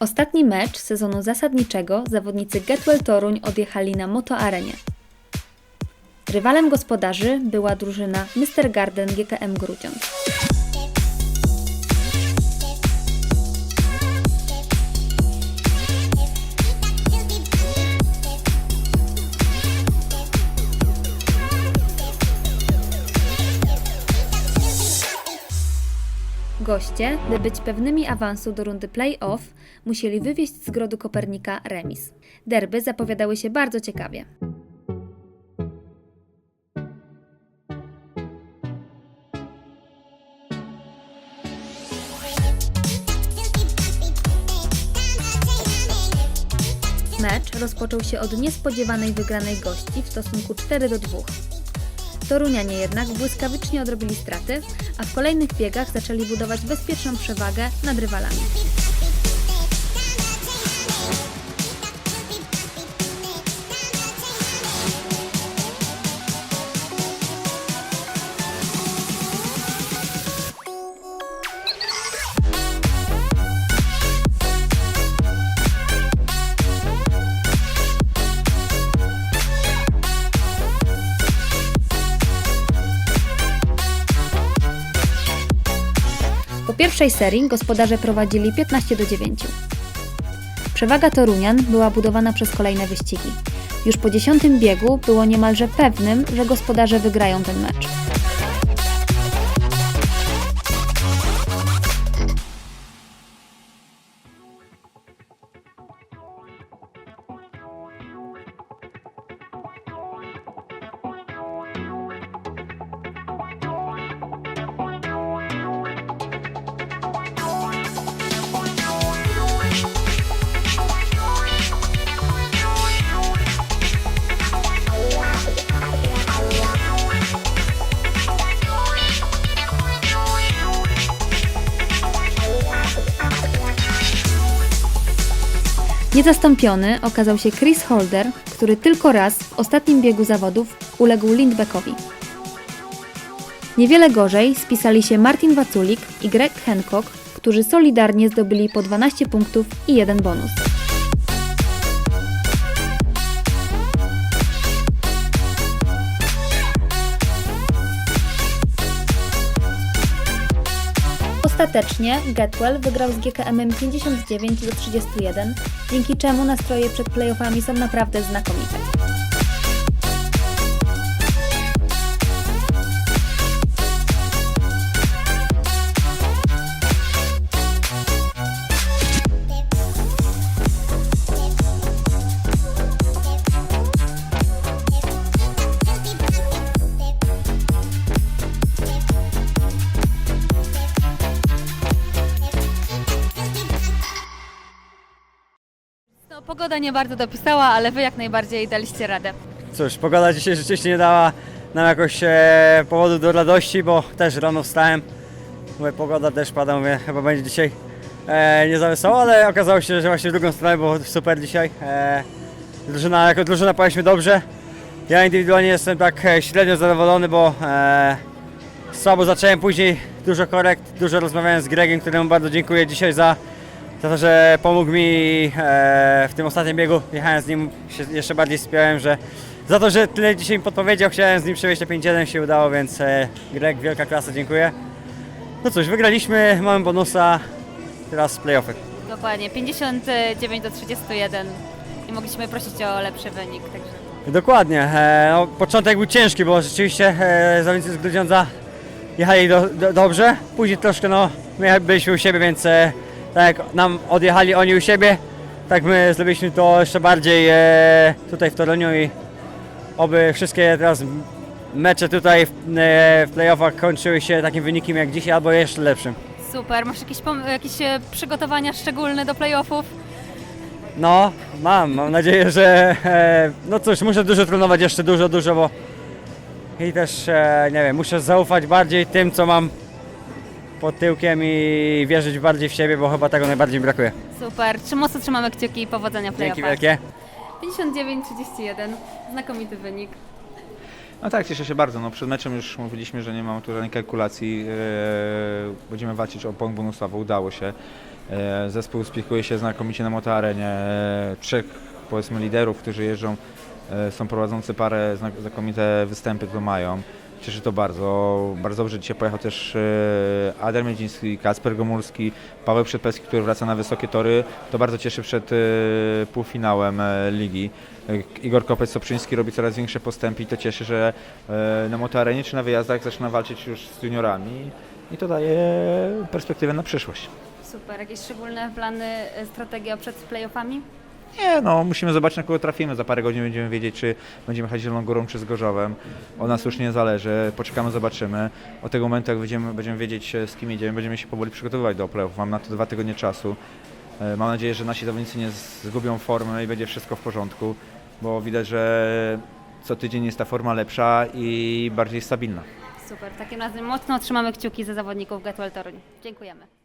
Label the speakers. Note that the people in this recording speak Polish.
Speaker 1: Ostatni mecz sezonu zasadniczego zawodnicy Getwell Toruń odjechali na Moto Arenie. Rywalem gospodarzy była drużyna Mr. Garden GKM Grudziądz. Goście, by być pewnymi awansu do rundy play-off, musieli wywieźć z grodu Kopernika remis. Derby zapowiadały się bardzo ciekawie. Mecz rozpoczął się od niespodziewanej wygranej gości w stosunku 4 do 2. Torunianie jednak błyskawicznie odrobili straty, a w kolejnych biegach zaczęli budować bezpieczną przewagę nad rywalami. Pierwszej serii gospodarze prowadzili 15 do 9. Przewaga Torunian była budowana przez kolejne wyścigi. Już po dziesiątym biegu było niemalże pewnym, że gospodarze wygrają ten mecz. Niezastąpiony okazał się Chris Holder, który tylko raz w ostatnim biegu zawodów uległ Lindbeckowi. Niewiele gorzej spisali się Martin Waculik i Greg Hancock, którzy solidarnie zdobyli po 12 punktów i jeden bonus. Ostatecznie Getwell wygrał z GKM 59 do 31, dzięki czemu nastroje przed playoffami są naprawdę znakomite.
Speaker 2: Pogoda nie bardzo dopisała, ale wy jak najbardziej daliście radę.
Speaker 3: Cóż, pogoda dzisiaj rzeczywiście nie dała nam jakoś e, powodu do radości, bo też rano wstałem. Mówię, pogoda też pada, mówię, chyba będzie dzisiaj e, nie za wesoło, ale okazało się, że właśnie w drugą stronę było super dzisiaj. E, drużyna, jako drużyna pojechaliśmy dobrze. Ja indywidualnie jestem tak e, średnio zadowolony, bo e, słabo zacząłem później, dużo korekt, dużo rozmawiałem z Gregiem, któremu bardzo dziękuję dzisiaj za, za to, że pomógł mi e, w tym ostatnim biegu. Jechałem z nim, się jeszcze bardziej spiąłem, że za to, że tyle dzisiaj mi podpowiedział, chciałem z nim przewieźć te 5-1 się udało, więc e, Greg, wielka klasa, dziękuję. No cóż, wygraliśmy, mamy bonusa, teraz playoffy.
Speaker 2: Dokładnie, 59 do 31 i mogliśmy prosić o lepszy wynik, także
Speaker 3: Dokładnie. E, no, początek był ciężki, bo rzeczywiście e, zawodnicy z Grudziądza jechali do, do, dobrze. Później troszkę no, my byliśmy u siebie, więc tak jak nam odjechali oni u siebie, tak my zrobiliśmy to jeszcze bardziej e, tutaj w Toruniu i oby wszystkie teraz mecze tutaj w, e, w playoffach kończyły się takim wynikiem jak dzisiaj albo jeszcze lepszym.
Speaker 2: super. Masz jakieś, pom- jakieś e, przygotowania szczególne do playoffów?
Speaker 3: No, mam. Mam nadzieję, że. E, no cóż, muszę dużo trenować, jeszcze dużo, dużo, bo. I też, e, nie wiem, muszę zaufać bardziej tym, co mam pod tyłkiem i wierzyć bardziej w siebie, bo chyba tego najbardziej mi brakuje.
Speaker 2: Super, Czy mocno trzymamy kciuki i powodzenia w
Speaker 3: Dzięki
Speaker 2: playoffach.
Speaker 3: wielkie.
Speaker 2: 59-31, znakomity wynik.
Speaker 4: No tak, cieszę się bardzo. No, przed meczem już mówiliśmy, że nie mam tu żadnej kalkulacji. Eee, będziemy walczyć o punkt bonusowy, udało się. E, Zespół spiekuje się znakomicie na motoarenie. E, Trzech powiedzmy liderów, którzy jeżdżą, e, są prowadzący parę znak- znakomite występy, to mają. Cieszy to bardzo. Bardzo dobrze dzisiaj pojechał też e, Adam Miedziński, Kasper Gomurski, Paweł Przedpeski, który wraca na wysokie tory. To bardzo cieszy przed e, półfinałem e, ligi. Igor Kopec-Soprzyński robi coraz większe postępy i to cieszy, że na motoarenie czy na wyjazdach zaczyna walczyć już z juniorami i to daje perspektywę na przyszłość.
Speaker 2: Super. Jakieś szczególne plany, strategia przed playoffami?
Speaker 4: Nie, no musimy zobaczyć na kogo trafimy. Za parę godzin będziemy wiedzieć, czy będziemy jechać Zieloną Górą, czy z Gorzowem. O nas już nie zależy. Poczekamy, zobaczymy. Od tego momentu, jak będziemy, będziemy wiedzieć, e, z kim jedziemy, będziemy się powoli przygotowywać do playoff. Mam na to dwa tygodnie czasu. E, Mam nadzieję, że nasi zawodnicy nie zgubią formy i będzie wszystko w porządku, bo widać, że co tydzień jest ta forma lepsza i bardziej stabilna.
Speaker 2: Super. Takim razie mocno trzymamy kciuki za zawodników Getwell Toruń. Dziękujemy.